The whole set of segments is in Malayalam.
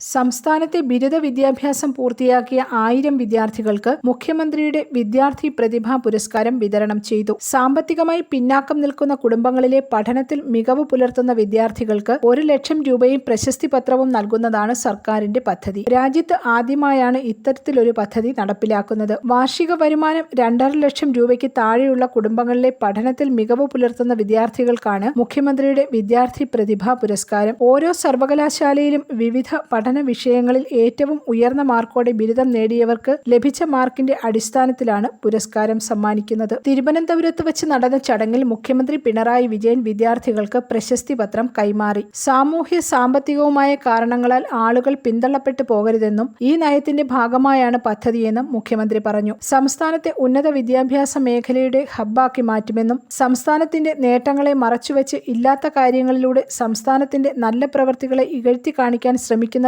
സംസ്ഥാനത്തെ ബിരുദ വിദ്യാഭ്യാസം പൂർത്തിയാക്കിയ ആയിരം വിദ്യാർത്ഥികൾക്ക് മുഖ്യമന്ത്രിയുടെ വിദ്യാർത്ഥി പ്രതിഭാ പുരസ്കാരം വിതരണം ചെയ്തു. സാമ്പത്തികമായി പിന്നാക്കം നിൽക്കുന്ന കുടുംബങ്ങളിലെ പഠനത്തിൽ മികവ് പുലർത്തുന്ന വിദ്യാർത്ഥികൾക്ക് ഒരു ലക്ഷം രൂപയും പ്രശസ്തി പത്രവും നൽകുന്നതാണ് സർക്കാരിന്റെ പദ്ധതി. രാജ്യത്ത് ആദ്യമായാണ് ഇത്തരത്തിലൊരു പദ്ധതി നടപ്പിലാക്കുന്നത്. വാർഷിക വരുമാനം രണ്ടര ലക്ഷം രൂപയ്ക്ക് താഴെയുള്ള കുടുംബങ്ങളിലെ പഠനത്തിൽ മികവ് പുലർത്തുന്ന വിദ്യാർത്ഥികൾക്കാണ് മുഖ്യമന്ത്രിയുടെ വിദ്യാർത്ഥി പ്രതിഭാ പുരസ്കാരം. ഓരോ സർവകലാശാലയിലും വിവിധ പഠന വിഷയങ്ങളിൽ ഏറ്റവും ഉയർന്ന മാർക്കോടെ ബിരുദം നേടിയവർക്ക് ലഭിച്ച മാർക്കിന്റെ അടിസ്ഥാനത്തിലാണ് പുരസ്കാരം സമ്മാനിക്കുന്നത്. തിരുവനന്തപുരത്ത് വെച്ച് നടന്ന ചടങ്ങിൽ മുഖ്യമന്ത്രി പിണറായി വിജയൻ വിദ്യാർത്ഥികൾക്ക് പ്രശസ്തി പത്രം കൈമാറി. സാമൂഹ്യ സാമ്പത്തികവുമായ കാരണങ്ങളാൽ ആളുകൾ പിന്തള്ളപ്പെട്ടു പോകരുതെന്നും ഈ നയത്തിന്റെ ഭാഗമായാണ് പദ്ധതിയെന്നും മുഖ്യമന്ത്രി പറഞ്ഞു. സംസ്ഥാനത്തെ ഉന്നത വിദ്യാഭ്യാസ മേഖലയുടെ ഹബ്ബാക്കി മാറ്റുമെന്നും സംസ്ഥാനത്തിന്റെ നേട്ടങ്ങളെ മറച്ചുവെച്ച് ഇല്ലാത്ത കാര്യങ്ങളിലൂടെ സംസ്ഥാനത്തിന്റെ നല്ല പ്രവൃത്തികളെ ഇകഴ്ത്തി കാണിക്കാൻ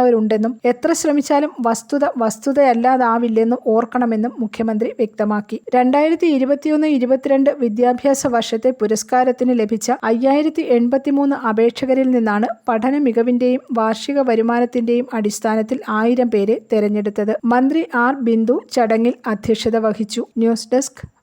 ശ്രമിക്കുന്നവരുണ്ടെന്നും എത്ര ശ്രമിച്ചാലും വസ്തുത വസ്തുതയല്ലാതാവില്ലെന്നും ഓർക്കണമെന്നും മുഖ്യമന്ത്രി വ്യക്തമാക്കി. രണ്ടായിരത്തി ഇരുപത്തിയൊന്ന് ഇരുപത്തിരണ്ട് വിദ്യാഭ്യാസ വർഷത്തെ പുരസ്കാരത്തിന് ലഭിച്ച അയ്യായിരത്തി എൺപത്തിമൂന്ന് അപേക്ഷകരിൽ നിന്നാണ് പഠന മികവിന്റെയും വാർഷിക വരുമാനത്തിന്റെയും അടിസ്ഥാനത്തിൽ ആയിരം പേരെ തെരഞ്ഞെടുത്തത്. മന്ത്രി ആർ ബിന്ദു ചടങ്ങിൽ അധ്യക്ഷത വഹിച്ചു. News desk